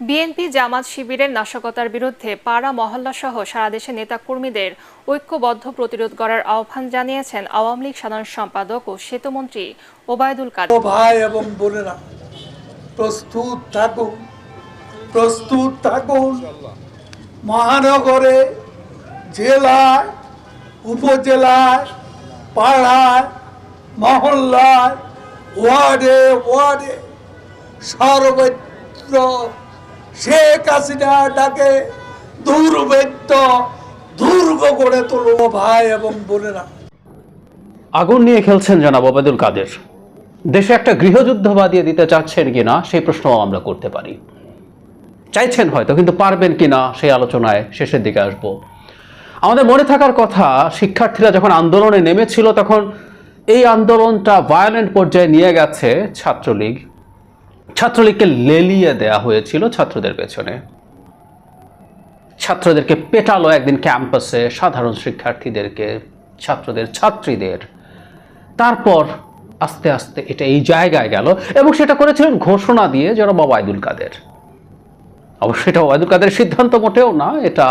BNP জামাত শিবিরের নাশকতার বিরুদ্ধে পাড়া মহল্লা সহ সারা দেশের নেতাকর্মীদের ঐক্যবদ্ধ প্রতিরোধ করার আহ্বান জানিয়েছেন আওয়ামী লীগ সাধারণ সম্পাদক ও সেতুমন্ত্রী ওবায়দুল কাদের। ভাই এবং বোনেরা, প্রস্তুত থাকুন প্রস্তুত থাকুন। মহানগরে, জেলায়, উপজেলায়, পাড়ায়, মহল্লায়, ওয়ার্ডে ওয়ার্ডে সর্বত্র শেখ হাসিনা ডাকে দুর্গ গড়ে তোলো ভাই এবং বোনেরা। আগুন নিয়ে খেলছেন জনাব ওবায়দুল কাদের। দেশে একটা গৃহযুদ্ধ বাদিয়ে দিতে চাচ্ছেন কিনা, সেই প্রশ্নও আমরা করতে পারি। চাইছেন হয়তো, কিন্তু পারবেন কিনা, সেই আলোচনায় শেষের দিকে আসব। আমাদের মনে থাকার কথা, শিক্ষার্থীরা যখন আন্দোলনে নেমেছিল, তখন এই আন্দোলনটা ভায়োলেন্ট পর্যায়ে নিয়ে গেছে ছাত্রলীগ। ছাত্রলীগকে লেলিয়ে দেয়া হয়েছিল ছাত্রদের পেছনে। ছাত্রদেরকে পেটালো একদিন ক্যাম্পাসে সাধারণ শিক্ষার্থীদেরকে, ছাত্রদের ছাত্রীদের। তারপর আস্তে আস্তে এটা এই জায়গায় গেল এবং সেটা করেছিলেন ঘোষণা দিয়ে যারা ওবায়দুল কাদের। অবশ্যই এটা ওবায়দুল কাদের সিদ্ধান্ত মোটেও না, এটা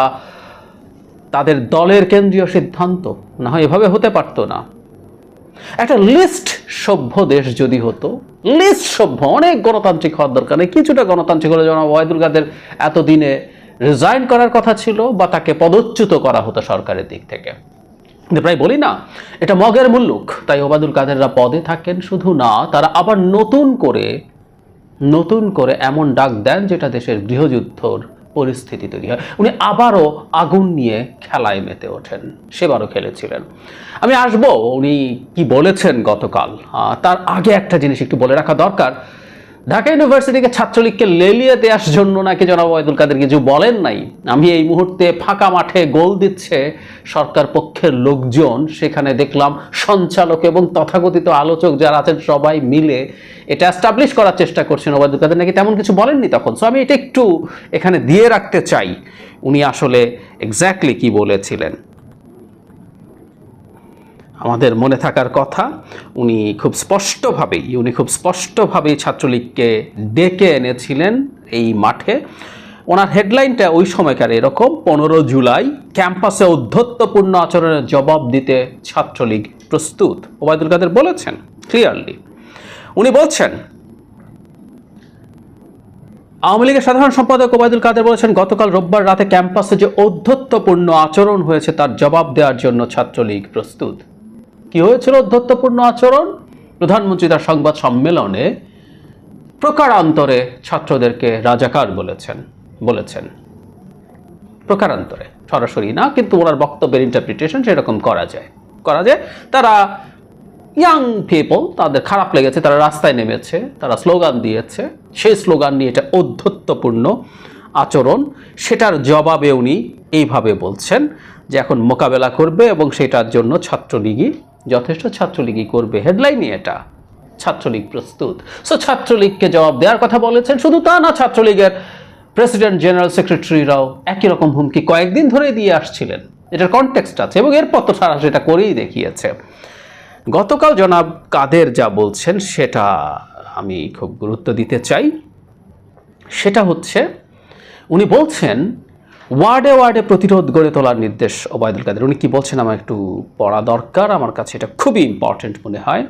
তাদের দলের কেন্দ্রীয় সিদ্ধান্ত। না হয় এভাবে হতে পারতো না। একটা লিস্ট সভ্য দেশ যদি হতো, লিস্ট সভ্য, অনেক গণতান্ত্রিক হওয়ার দরকার নেই। কিছুটা গণতান্ত্রিক হলে যেন ওয়াহিদুল কাদের এতদিনে রিজাইন করার কথা ছিল বা তাকে পদচ্যুত করা হতো সরকারের দিক থেকে। প্রায় বলি না, এটা মগের মুল্লুক। তাই ওবায়দুল কাদেররা পদে থাকেন শুধু না, তারা আবার নতুন করে নতুন করে এমন ডাক দেন যেটা দেশের গৃহযুদ্ধর পরিস্থিতি তৈরি হয়। উনি আবারও আগুন নিয়ে খেলায় মেতে ওঠেন। সেবারও খেলেছিলেন। আমি আসব, উনি কি বলেছেন গতকাল? তার আগে একটা জিনিস একটু বলে রাখা দরকার। ঢাকা ইউনিভার্সিটিকে ছাত্রলীগকে লেলিয়ে দেওয়ার জন্য নাকি জনাব ওয়াহিদুল কাদের কিছু বলেন নাই? আমি এই মুহূর্তে ফাঁকা মাঠে গোল দিচ্ছে সরকার পক্ষের লোকজন। সেখানে দেখলাম সঞ্চালক এবং তথাকথিত আলোচক যারা আছেন সবাই মিলে এটা অ্যাস্টাবলিশ করার চেষ্টা করছেন ওবায়দুল কাদের। নাকি তেমন কিছু বলেননি তখন? সো আমি এটা একটু এখানে দিয়ে রাখতে চাই। উনি আসলে এক্স্যাক্টলি কি বলেছিলেন? আমাদের মনে থাকার কথা, উনি খুব স্পষ্টভাবেই, উনি খুব স্পষ্টভাবেই ছাত্রলীগকে ডেকে এনেছিলেন এই মাঠে। ওনার হেডলাইনটা ওই সময়কার এরকম, পনেরো জুলাই, ক্যাম্পাসে অধ্যত্বপূর্ণ আচরণের জবাব দিতে ছাত্রলীগ প্রস্তুত। ওবায়দুল কাদের বলেছেন ক্লিয়ারলি উনি বলছেন, আওয়ামী লীগের সাধারণ সম্পাদক ওবায়দুল কাদের বলেছেন, গতকাল রোববার রাতে ক্যাম্পাসে যে অধ্যত্বপূর্ণ আচরণ হয়েছে, তার জবাব দেওয়ার জন্য ছাত্রলীগ প্রস্তুত। কি হয়েছিল অধ্যত্বপূর্ণ আচরণ? প্রধানমন্ত্রী তার সংবাদ সম্মেলনে প্রকারান্তরে ছাত্রদেরকে রাজাকার বলেছেন বলেছেন। প্রকারান্তরে, সরাসরি না, কিন্তু ওনার বক্তব্যের ইন্টারপ্রিটেশন সেরকম করা যায়। করা যায়, তারা ইয়াং পিপল তাদের খারাপ লেগেছে, তারা রাস্তায় নেমেছে, তারা স্লোগান দিয়েছে। সেই স্লোগান নিয়ে এটা অধ্যত্বপূর্ণ আচরণ। সেটার জবাবে উনি এইভাবে বলছেন যে এখন মোকাবেলা করবে এবং সেটার জন্য ছাত্রলীগই যথেষ্ট ছাত্রলীগই করবে হেডলাইনই এটা। ছাত্রলীগ প্রস্তুত। সো ছাত্রলীগকে জবাব দেওয়ার কথা বলেছেন, শুধু তা না, ছাত্রলীগের প্রেসিডেন্ট জেনারেল সেক্রেটারিরাও একই রকম হুমকি কয়েকদিন ধরে দিয়ে আসছিলেন। এটার কনটেক্সট আছে এবং এরপর তো সারা সেটা করেই দেখিয়েছে। গতকাল জনাব কাদের যা বলছেন সেটা আমি খুব গুরুত্ব দিতে চাই। সেটা হচ্ছে, উনি বলছেন ওয়ার্ডে ওয়ার্ডে প্রতিরোধ গড়ে তোলার নির্দেশ ওবায়দুল কাদের। উনি কি বলছেন আমার একটু পড়া দরকার, আমার কাছে এটা খুবই ইম্পর্টেন্ট মনে হয়।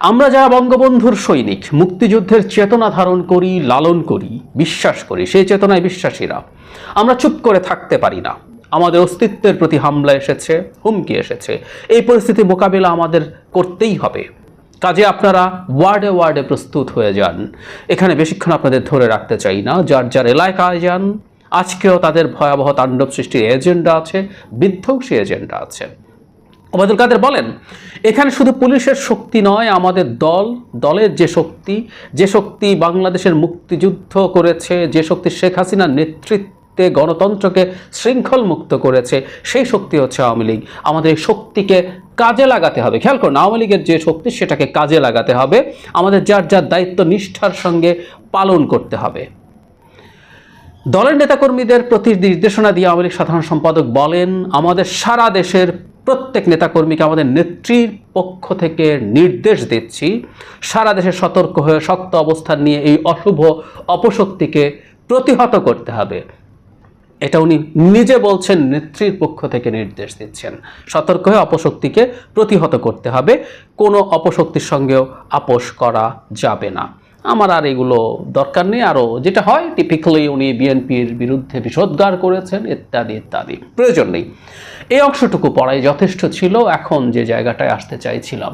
আমরা যারা বঙ্গবন্ধুর সৈনিক, মুক্তিযুদ্ধের চেতনা ধারণ করি, লালন করি, বিশ্বাস করি, সেই চেতনায় বিশ্বাসীরা, আমরা চুপ করে থাকতে পারি না। আমাদের অস্তিত্বের প্রতি হামলা এসেছে, হুমকি এসেছে। এই পরিস্থিতি মোকাবিলা আমাদের করতেই হবে। কাজে আপনারা ওয়ার্ডে ওয়ার্ডে প্রস্তুত হয়ে যান। এখানে বেশিক্ষণ আপনাদের ধরে রাখতে চাই না। যার যার এলাকায় যান আজকেও তাদের ভয়াবহ তাণ্ডব সৃষ্টির এজেন্ডা আছে, বিধ্বংসী এজেন্ডা আছে। ওবায়দুল কাদের বলেন, এখানে শুধু পুলিশের শক্তি নয়, আমাদের দল, দলের যে শক্তি যে শক্তি বাংলাদেশের মুক্তিযুদ্ধ করেছে, যে শক্তি শেখ হাসিনার নেতৃত্বে গণতন্ত্রকে শৃঙ্খল মুক্ত করেছে, সেই শক্তি হচ্ছে আওয়ামী লীগ। আমাদের এই শক্তিকে কাজে লাগাতে হবে। খেয়াল করুন, আওয়ামী লীগের যে শক্তি, সেটাকে কাজে লাগাতে হবে। আমাদের যার যার দায়িত্ব নিষ্ঠার সঙ্গে পালন করতে হবে। দলের নেতাকর্মীদের প্রতি নির্দেশনা দিয়ে আওয়ামী সাধারণ সম্পাদক বলেন, আমাদের সারা দেশের প্রত্যেক নেতাকর্মীকে আমাদের নেত্রীর পক্ষ থেকে নির্দেশ দিচ্ছি, সারা দেশে সতর্ক হয়ে শক্ত অবস্থান নিয়ে এই অশুভ অপশক্তিকে প্রতিহত করতে হবে। এটা উনি নিজে বলছেন, নেত্রীর পক্ষ থেকে নির্দেশ দিচ্ছেন। সতর্ক হয়ে অপশক্তিকে প্রতিহত করতে হবে, কোনো অপশক্তির সঙ্গেও আপোষ করা যাবে না। আমার আর এগুলো দরকার নেই। আরও যেটা হয় টিপিক্যালি উনি বিএনপির বিরুদ্ধে বিষোদ্গার করেছেন, ইত্যাদি ইত্যাদি। প্রয়োজন নেই। এই অংশটুকু পড়াই যথেষ্ট ছিল, এখন যে জায়গাটায় আসতে চাইছিলাম।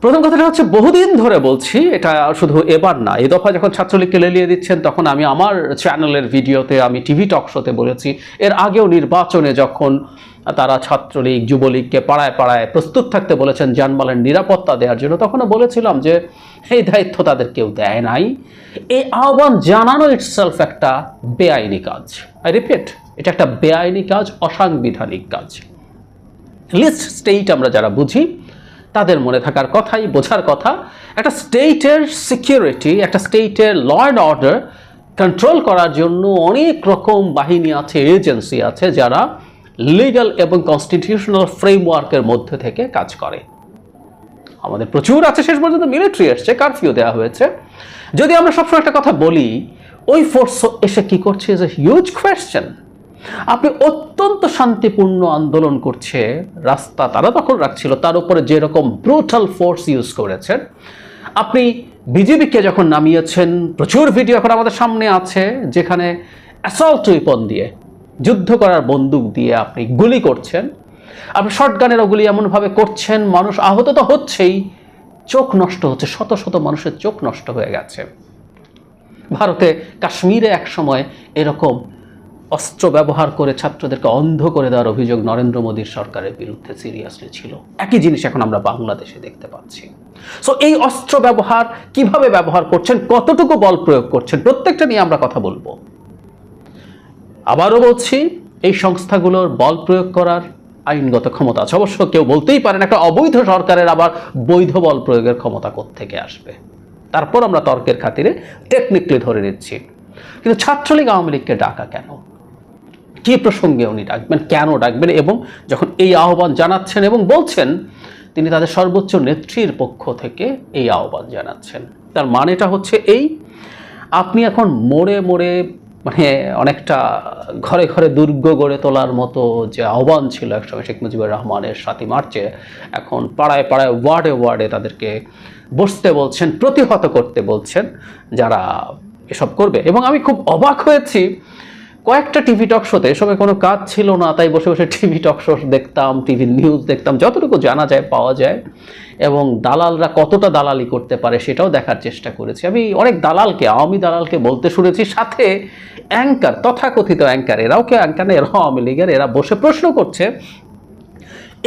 প্রথম কথাটা হচ্ছে, বহুদিন ধরে বলছি, এটা শুধু এবার না, এই দফা যখন ছাত্রলীগকে লেলিয়ে দিচ্ছেন, তখন আমি আমার চ্যানেলের ভিডিওতে, আমি টিভি টক শোতে বলেছি, এর আগেও নির্বাচনে যখন তারা ছাত্রলীগ, যুবলীগকে পাড়ায় পাড়ায় প্রস্তুত থাকতে বলেছেন জানমালের নিরাপত্তা দেওয়ার জন্য। তখনও বলেছিলাম যে, এই দায়িত্ব তাদের কেউ দেয় নাই। এই আহ্বান জানানো ইটসেলফ একটা বেআইনি কাজ। আই রিপিট এটা একটা বেআইনি কাজ, অসাংবিধানিক কাজ। লিস্ট স্টেট আমরা যারা বুঝি, তাদের মনে থাকার কথাই, বোঝার কথা, একটা স্টেটের সিকিউরিটি একটা স্টেটের ল অ্যান্ড অর্ডার কন্ট্রোল করার জন্য অনেক রকম বাহিনী আছে এজেন্সি আছে যারা লিগ্যাল এবং কনস্টিটিউশনাল ফ্রেমওয়ার্কের মধ্যে থেকে কাজ করে। আমাদের প্রচুর আছে, শেষ পর্যন্ত মিলিটারি এসছে কারফিউ দেওয়া হয়েছে। যদি আমরা সবসময় একটা কথা বলি, ওই ফোর্স এসে কি করছে ইজ এ হিউজ কোয়েশ্চেন আপনি অত্যন্ত শান্তিপূর্ণ আন্দোলন করছে, রাস্তা তারা দখল রাখছিল, তার উপরে যেরকম ব্রুটাল ফোর্স ইউজ করেছেন আপনি বিজেপিকে যখন নামিয়েছেন, প্রচুর ভিডিও এখন আমাদের সামনে আছে, যেখানে অ্যাসল্ট উইপন দিয়ে। যুদ্ধ করার বন্দুক দিয়ে আপনি গুলি করছেন। আপনি শর্টগানের গুলি এমনভাবে করছেন, মানুষ আহত তো হচ্ছেই, চোখ নষ্ট হচ্ছে, শত শত মানুষের চোখ নষ্ট হয়ে গেছে। ভারতে কাশ্মীরে এক সময় এরকম অস্ত্র ব্যবহার করে ছাত্রদেরকে অন্ধ করে দেওয়ার অভিযোগ নরেন্দ্র মোদীর সরকারের বিরুদ্ধে সিরিয়াসলি ছিল। একই জিনিস এখন আমরা বাংলাদেশে দেখতে পাচ্ছি। সো এই অস্ত্র ব্যবহার কীভাবে ব্যবহার করছেন, কতটুকু বল প্রয়োগ করছেন, প্রত্যেকটা নিয়ে আমরা কথা বলব। আবারও বলছি, এই সংস্থাগুলোর বল প্রয়োগ করার আইনগত ক্ষমতা আছে। অবশ্য কেউ বলতেই পারেন একটা অবৈধ সরকারের আবার বৈধ বল প্রয়োগের ক্ষমতা থেকে আসবে। তারপর আমরা তর্কের খাতিরে টেকনিক্যালি ধরে নিচ্ছি। কিন্তু ছাত্রলীগ আওয়ামী লীগকে ডাকা কেন? কি প্রসঙ্গে উনি ডাকবেন? কেন ডাকবেন? এবং যখন এই আহ্বান জানাচ্ছেন এবং বলছেন, তিনি তাদের সর্বোচ্চ নেত্রীর পক্ষ থেকে এই আহ্বান জানাচ্ছেন। তার মানেটা হচ্ছে এই, আপনি এখন মোড়ে মোড়ে মানে অনেকটা ঘরে ঘরে দুর্গ গড়ে তোলার মতো যে আহ্বান ছিল একসময় শেখ মুজিবুর রহমানের সাথে মার্চে, এখন পাড়ায় পাড়ায়, ওয়ার্ডে ওয়ার্ডে তাদেরকে বসতে বলছেন, প্রতিহত করতে বলছেন যারা এসব করবে। এবং আমি খুব অবাক হয়েছি কয়েকটা টিভি টক শোতে এসবে কোনো কাজ ছিল না, তাই বসে বসে টিভি টক শো দেখতাম, টিভি নিউজ দেখতাম, যতটুকু জানা যায় পাওয়া যায়। এবং দালালরা কতটা দালালি করতে পারে সেটাও দেখার চেষ্টা করেছি। আমি অনেক দালালকে, আওয়ামী দালালকে বলতে শুনেছি, সাথে অ্যাঙ্কার, তথাকথিত অ্যাঙ্কার, এরাও কে অ্যাঙ্কার না, এরাও আওয়ামী লীগের, এরা বসে প্রশ্ন করছে,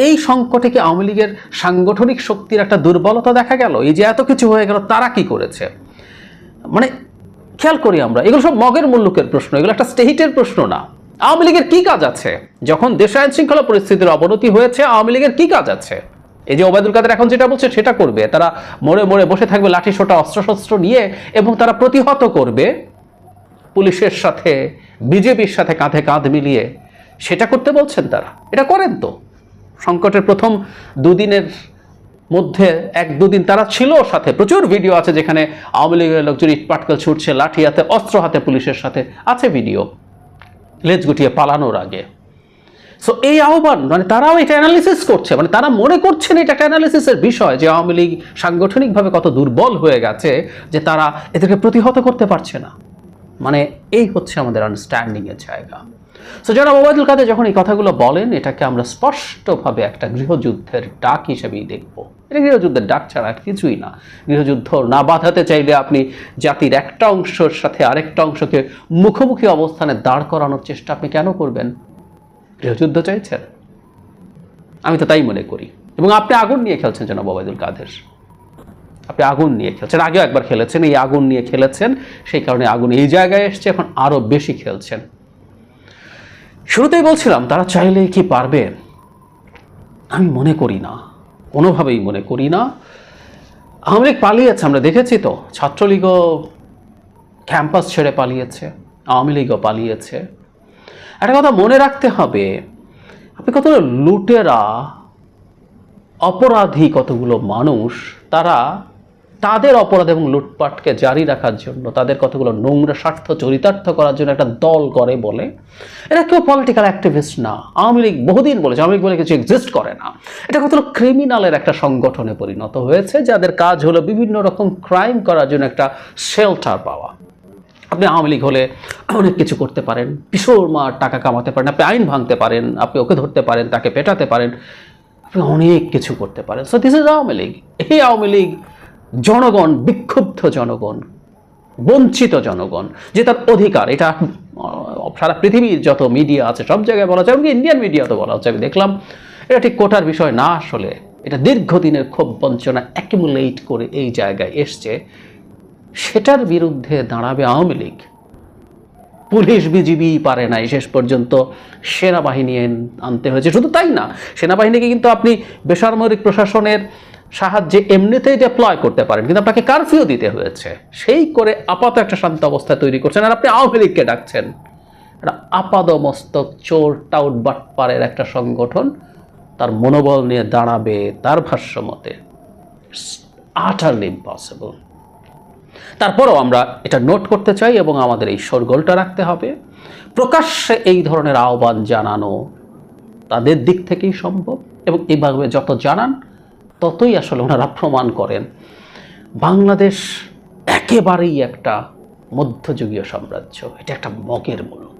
এই সংকটে কি আওয়ামী লীগের সাংগঠনিক শক্তির একটা দুর্বলতা দেখা গেল? এই যে এত কিছু হয়ে গেল, তারা কি করেছে? মানে খেয়াল করি আমরা, এগুলো সব মগের মুল্লুকের প্রশ্ন, এগুলো একটা স্টেটের প্রশ্ন না। আওয়ামী লীগের কি কাজ আছে? যখন দেশে আইন শৃঙ্খলা পরিস্থিতির অবনতি হয়েছে, আওয়ামী লীগের কি কাজ আছে? এই যে ওবায়দুল কাদের এখন যেটা বলছে, সেটা করবে। তারা মোড়ে মোড়ে বসে থাকবে, লাঠি সোটা, অস্ত্রশস্ত্র নিয়ে, এবং তারা প্রতিহত করবে পুলিশের সাথে, বিজেপির সাথে কাঁধে কাঁধ মিলিয়ে। সেটা করতে বলছেন তারা। এটা করেন তো। সংকটের প্রথম দুদিনের মধ্যে এক দুদিন তারা ছিল সাথে। প্রচুর ভিডিও আছে যেখানে আওয়ামী লীগের লোকজন ইটপাটকেল ছুটছে লাঠি হাতে অস্ত্র হাতে পুলিশের সাথে। আছে ভিডিও লেজ গুটিয়ে পালানোর আগে। সো এই আহ্বান মানে তারাও এটা অ্যানালিসিস করছে। মানে তারা মনে করছেন এটা একটা অ্যানালিসিসের বিষয় যে আওয়ামী লীগ সাংগঠনিকভাবে কত দুর্বল হয়ে গেছে যে তারা এদেরকে প্রতিহত করতে পারছে না। মানে এই হচ্ছে আমাদের আন্ডারস্ট্যান্ডিংয়ের জায়গা। সো যারা ওবায়দুল কাদের যখন এই কথাগুলো বলেন, এটাকে আমরা স্পষ্টভাবে একটা গৃহযুদ্ধের ডাক হিসেবেই দেখব। এটা গৃহযুদ্ধের ডাক ছাড়া আর কিছুই না। গৃহযুদ্ধ না বাধাতে চাইলে আপনি জাতির একটা অংশের সাথে আরেকটা অংশকে মুখোমুখি অবস্থানে দাঁড় করানোর চেষ্টা আপনি কেন করবেন? গৃহযুদ্ধ চাইছেন? আমি তো তাই মনে করি। এবং আপনি আগুন নিয়ে খেলছেন যেন ওবায়দুল কাদের। আপনি আগুন নিয়ে খেলছেন। আগেও একবার খেলেছেন, এই আগুন নিয়ে খেলেছেন, সেই কারণে আগুন এই জায়গায় এসছে, এখন আরও বেশি খেলছেন। শুরুতেই বলছিলাম, তারা চাইলেই কি পারবে? আমি মনে করি না, কোনোভাবেই মনে করি না। আওয়ামী লীগ পালিয়েছে, আমরা দেখেছি তো, ছাত্রলীগও ক্যাম্পাস ছেড়ে পালিয়েছে, আওয়ামী লীগও পালিয়েছে। একটা কথা মনে রাখতে হবে, আপনি কতগুলো লুটেরা, অপরাধী কতগুলো মানুষ, তারা তাদের অপরাধ এবং লুটপাটকে জারি রাখার জন্য, তাদের কতগুলো নোংরা স্বার্থ চরিতার্থ করার জন্য একটা দল করে বলে এটা কেউ পলিটিক্যাল অ্যাক্টিভিস্ট না। আওয়ামী লীগ বহুদিন বলেছে, আওয়ামী লীগ বলে কিছু এক্সিস্ট করে না। এটা কতগুলো ক্রিমিনালের একটা সংগঠনে পরিণত হয়েছে, যাদের কাজ হলো বিভিন্ন রকম ক্রাইম করার জন্য একটা শেল্টার পাওয়া। আপনি আওয়ামী লীগ হলে অনেক কিছু করতে পারেন, কিশোর মার টাকা কামাতে পারেন, আপনি আইন ভাঙতে পারেন, আপনি ওকে ধরতে পারেন, তাকে পেটাতে পারেন, আপনি অনেক কিছু করতে পারেন। So this is Awami League. এই আওয়ামী লীগ জনগণ, বিক্ষুব্ধ জনগণ, বঞ্চিত জনগণ, যে তার অধিকার, এটা সারা পৃথিবীর যত মিডিয়া আছে, সব জায়গায় বলা হচ্ছে এমনকি ইন্ডিয়ান মিডিয়াতে বলা হচ্ছে, আমি দেখলাম, এটা ঠিক কোটার বিষয় না আসলে, এটা দীর্ঘদিনের ক্ষোভ বঞ্চনা অ্যাকিমুলেট করে এই জায়গায় এসছে। সেটার বিরুদ্ধে দাঁড়াবে আওয়ামী লীগ। পুলিশ বিজিবি পারে নাই, শেষ পর্যন্ত সেনাবাহিনী আনতে হয়েছে। শুধু তাই না, সেনাবাহিনীকে কিন্তু আপনি বেসামরিক প্রশাসনের সাহায্যে এমনিতেই ডেপ্লয় করতে পারেন, কিন্তু আপনাকে কারফিউ দিতে হয়েছে। সেই করে আপাত একটা শান্ত অবস্থা তৈরি করছেন আর আপনি আওয়ামী লীগকে ডাকছেন। একটা আপাদমস্তক, চোর, টাউট, বাটপারের একটা সংগঠন তার মনোবল নিয়ে দাঁড়াবে তার ভাষ্য মতে। আটারলি ইম্পসিবল তারপরও আমরা এটা নোট করতে চাই এবং আমাদের এই শোরগোলটা রাখতে হবে। প্রকাশ্যে এই ধরনের আহ্বান জানানো তাদের দিক থেকেই সম্ভব এবং এইভাবে যত জানান ততই আসলে ওনারা প্রমাণ করেন। বাংলাদেশ একেবারেই একটা মধ্যযুগীয় সাম্রাজ্য। এটা একটা মগের মূল